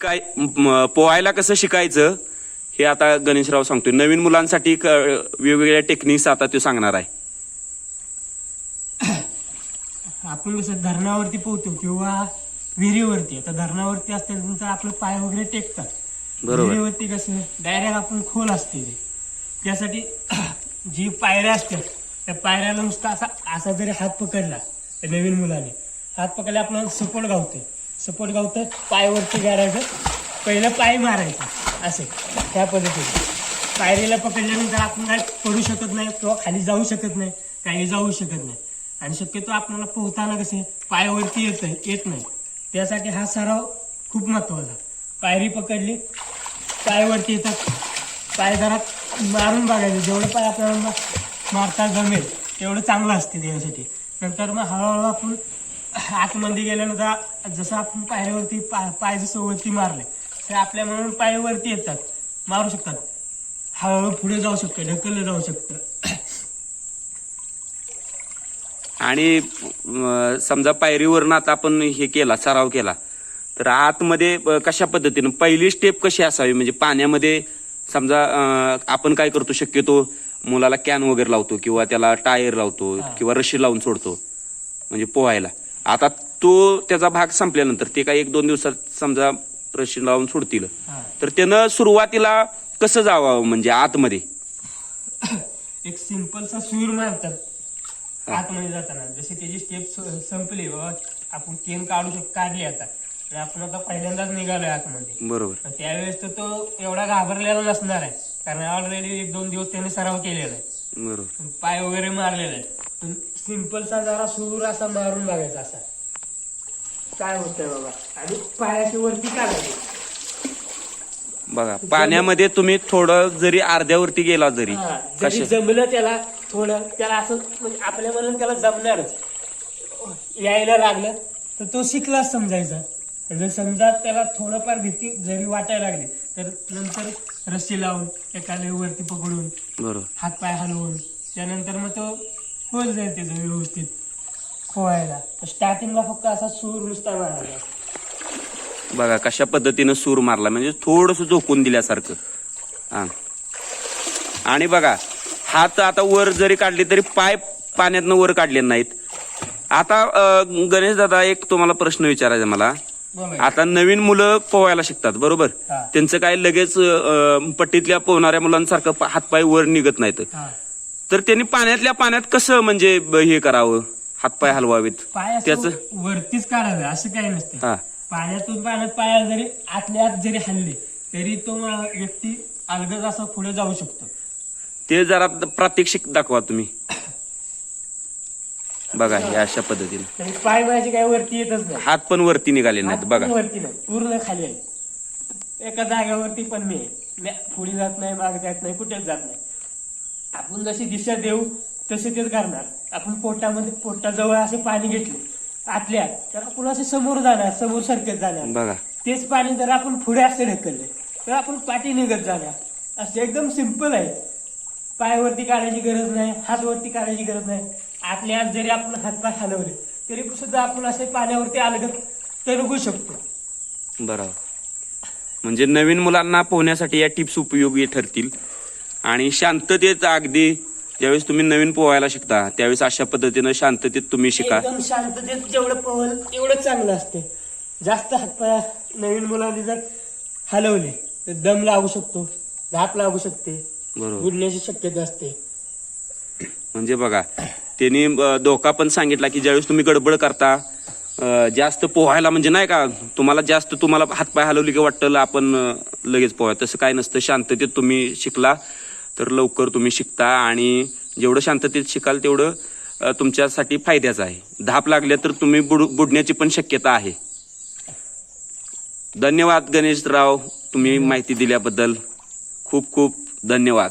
काय म, पोहायला कसं शिकायचं हे आता गणेशराव सांगतोय. नवीन मुलांसाठी क- वेगवेगळ्या टेक्निक्स आता तो सांगणार आहे. आपण कसं धरणावरती पोहतो किंवा विहिरीवरती. आता धरणावरती असल्यानंतर आपलं पाय वगैरे टेकतात. बरोबर. विहिरीवरती कसं डायरेक्ट आपण खोल असते ते. त्यासाठी जी पायऱ्या असतात त्या पायऱ्याला नुसता असा असा जरी हात पकडला त्या नवीन मुलाने हात पकडला आपल्याला सपोर्ट गावतोय. सपोर्ट गावतं पायवरती गाडायचं पहिलं पाय मारायचं असे त्या पद्धतीने. पायरीला पकडल्यानंतर आपण काय पडू शकत नाही किंवा खाली जाऊ शकत नाही काही जाऊ शकत नाही. आणि शक्यतो आपल्याला पोहताना कसे पायावरती येत येत नाही. त्यासाठी हा सराव खूप महत्त्वाचा पायरी पकडली पायावरती येतात पाय जरा मारून बघायचं. जेवढं पाय आपल्याला मारता जमेल तेवढं चांगलं असते त्यासाठी. नंतर मग हळूहळू आपण आतमध्ये गेल्यानंतर जसं आपण पायऱ्यावरती पाय पाय जसं वरती मारले ते आपल्या म्हणून पाय वरती येतात. मारू शकतात. हळूहळू पुढे जाऊ शकतं ढकललं जाऊ शकतं. आणि समजा पायरीवरनं आता आपण हे केला सराव केला तर आतमध्ये कशा पद्धतीनं पहिली स्टेप कशी असावी? म्हणजे पाण्यामध्ये समजा आपण काय करतो शक्यतो मुलाला कॅन वगैरे लावतो किंवा त्याला टायर लावतो. किंवा रशी लावून सोडतो म्हणजे पोहायला. आता तो त्याचा भाग संपल्यानंतर ते काय एक दोन दिवसात समजा रशी लावून सोडतील. तर त्यानं सुरुवातीला कसं जावं म्हणजे आतमध्ये? एक सिंपलचा सूर मारतात. आतमध्ये जाताना. जशी त्याची स्टेप संपली बाबा आपण केन काढू शक काढली आता. आपण आता पहिल्यांदाच निघालोय आतमध्ये. बरोबर. त्यावेळेस तर तो एवढा घाबरलेला नसणार आहे. कारण ऑलरेडी एक दोन दिवस त्याने सराव केलेला आहे. बरोबर. पाय वगैरे मारलेला आहे पण सिंपलचा जरा सूर असा मारून बघायचा असा. काय होतंय बाबा? आणि पायाची वरती काढायची. बघा पाण्यामध्ये तुम्ही थोडं जरी अर्ध्यावरती गेला जरी हा, जरी कशा जमलं त्याला थोडं त्याला असं म्हणजे आपल्या मनात त्याला जमणारच. यायला लागलं तर तो शिकलाच समजायचा. जर समजा त्याला थोडंफार भीती जरी वाटायला लागली तर नंतर रस्सी लावून एखाद्या वरती पकडून बरोबर. हात पाय हलवून त्यानंतर मग तो होत जाईल त्याचं व्यवस्थित पोहायला. स्टार्टिंगला फक्त असा सूर नुसता मारायचा. बघा कशा पद्धतीनं सूर मारला. म्हणजे थोडस झोकून दिल्यासारखं. हा. आणि बघा हात आता वर जरी काढले तरी पाय पाण्यातनं वर काढले नाहीत. आता गणेश दादा एक तुम्हाला प्रश्न विचारायचा मला. आता नवीन मुलं पोहायला शिकतात बरोबर. त्यांचं काय लगेच अं, पट्टीतल्या पोहणाऱ्या मुलांसारखं पा- हातपाय वर निघत नाहीत. तर त्यांनी पाण्यातल्या पाण्यात कसं म्हणजे ब- हे करावं? हातपाय हलवावेत. पाय असं त्याचं? वरतीच काढावे असं काही नसतं. हा. पाण्यातून पाण्यात पाया जरी आतल्या आत जरी हल्ले तरी तो मा- व्यक्ती अलगद असा पुढे जाऊ शकतो. ते जरा प्रात्यक्षिक दाखवा तुम्ही. बघा हे अशा पद्धतीने. पाय माझे काही वरती येतच नाही. हात पण वरती निघाले हात नाहीत पण बघा वरती नाही पूर्ण खाली आहे. एका जागेवरती पण मी आहे. पुढे जात नाही मागे जात नाही कुठेच जात नाही. आपण जशी दिशा देऊ तसे तेच करणार आपण पोटामध्ये पोटाजवळ असे पाणी घेतले आतल्या आत, तर आपण असे समोर जाणार समोर सरकत जाणार. बघा. तेच पाणी जर आपण पुढे असे ढकलले तर आपण पाठी निघत जाणार. असं एकदम सिंपल आहे. पायावरती काढायची गरज नाही हातवरती काढायची गरज नाही. आतल्या आत जरी आपण हातपाय हलवले तरी सुद्धा आपण असे पाण्यावरती अलगत तरंगू शकतो. बरोबर म्हणजे नवीन मुलांना पोहण्यासाठी या टिप्स उपयोगी ठरतील. आणि शांततेत अगदी ज्यावेळेस तुम्ही नवीन पोहायला शिकता त्यावेळेस अशा पद्धतीनं शांततेत तुम्ही शिका. एकदम शांततेत जेवढं पवल तेवढं चांगलं असते. जास्त हातपाय नवीन मुलांनी जर हलवले तर दम लागू शकतो धाप लागू शकते. बरोबर. बुडण्याची शक्यता असते. म्हणजे बघा त्यांनी धोका पण सांगितला की ज्यावेळेस तुम्ही गडबड करता जास्त पोहायला म्हणजे नाही का तुम्हाला जास्त तुम्हाला हातपाय हलवली की वाटतं आपण लगेच पोहा तसं काय नसतं शांततेत तुम्ही शिकला तर लवकर तुम्ही शिकता आणि जेवढं शांततेत शिकाल तेवढं तुमच्यासाठी फायद्याचं आहे. धाप लागल्या तर तुम्ही बुड बुडण्याची पण शक्यता आहे. धन्यवाद गणेशराव तुम्ही माहिती दिल्याबद्दल खूप खूप धन्यवाद.